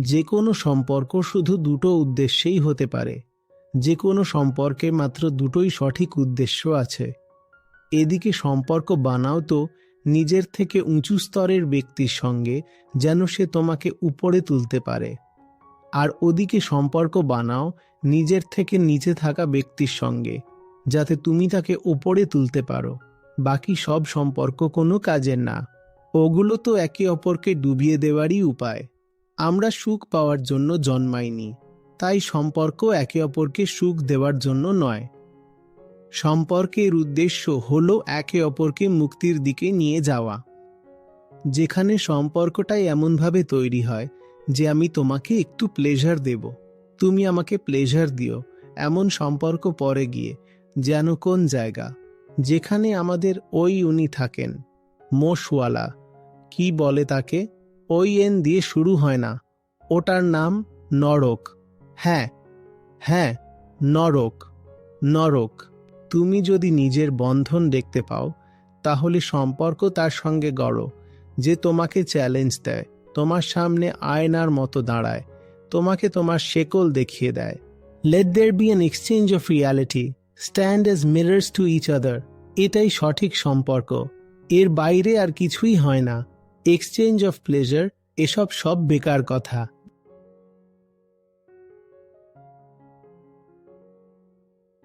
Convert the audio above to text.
যে কোনো সম্পর্ক শুধু দুটো উদ্দেশ্যেই হতে পারে। যে কোনো সম্পর্কে মাত্র দুটোই সঠিক উদ্দেশ্য আছে। এদিকে সম্পর্ক বানাও তো নিজের থেকে উঁচু স্তরের ব্যক্তির সঙ্গে যেন সে তোমাকে উপরে তুলতে পারে। আর ওদিকে সম্পর্ক বানাও নিজের থেকে নিচে থাকা ব্যক্তির সঙ্গে, যাতে তুমি তাকে উপরে তুলতে পারো। বাকি সব সম্পর্ক কোনো কাজের না। ওগুলো তো একে অপরকে ডুবিয়ে দেওয়ারই উপায়। আমরা সুখ পাওয়ার জন্য জন্মাইনি, তাই সম্পর্ক একে অপরকে সুখ দেওয়ার জন্য নয়। সম্পর্কের উদ্দেশ্য হল একে অপরকে মুক্তির দিকে নিয়ে যাওয়া। যেখানে সম্পর্কটাই এমনভাবে তৈরি হয় যে আমি তোমাকে একটু প্লেজার দেব, তুমি আমাকে প্লেজার দিও, এমন সম্পর্ক পরে গিয়ে, যেন কোন জায়গা, যেখানে আমাদের ওই উনি থাকেন মোশওয়ালা কি বলে তাকে? ওই এন দিয়ে শুরু হয় না। ওটার নাম নরক। হ্যাঁ হ্যাঁ নরক নরক। তুমি যদি নিজের বন্ধন দেখতে পাও, তাহলে সম্পর্ক তার সঙ্গে গড়ো, যে তোমাকে চ্যালেঞ্জ দেয়, তোমার সামনে আয়নার মতো দাঁড়ায়, তোমাকে তোমার শেকল দেখিয়ে দেয়। Let there be an exchange of reality stand as mirrors to each other এটাই সঠিক সম্পর্ক। এর বাইরে আর কিছুই হয় না। এক্সচেঞ্জ অফ প্লেজার এসব সব বেকার কথা।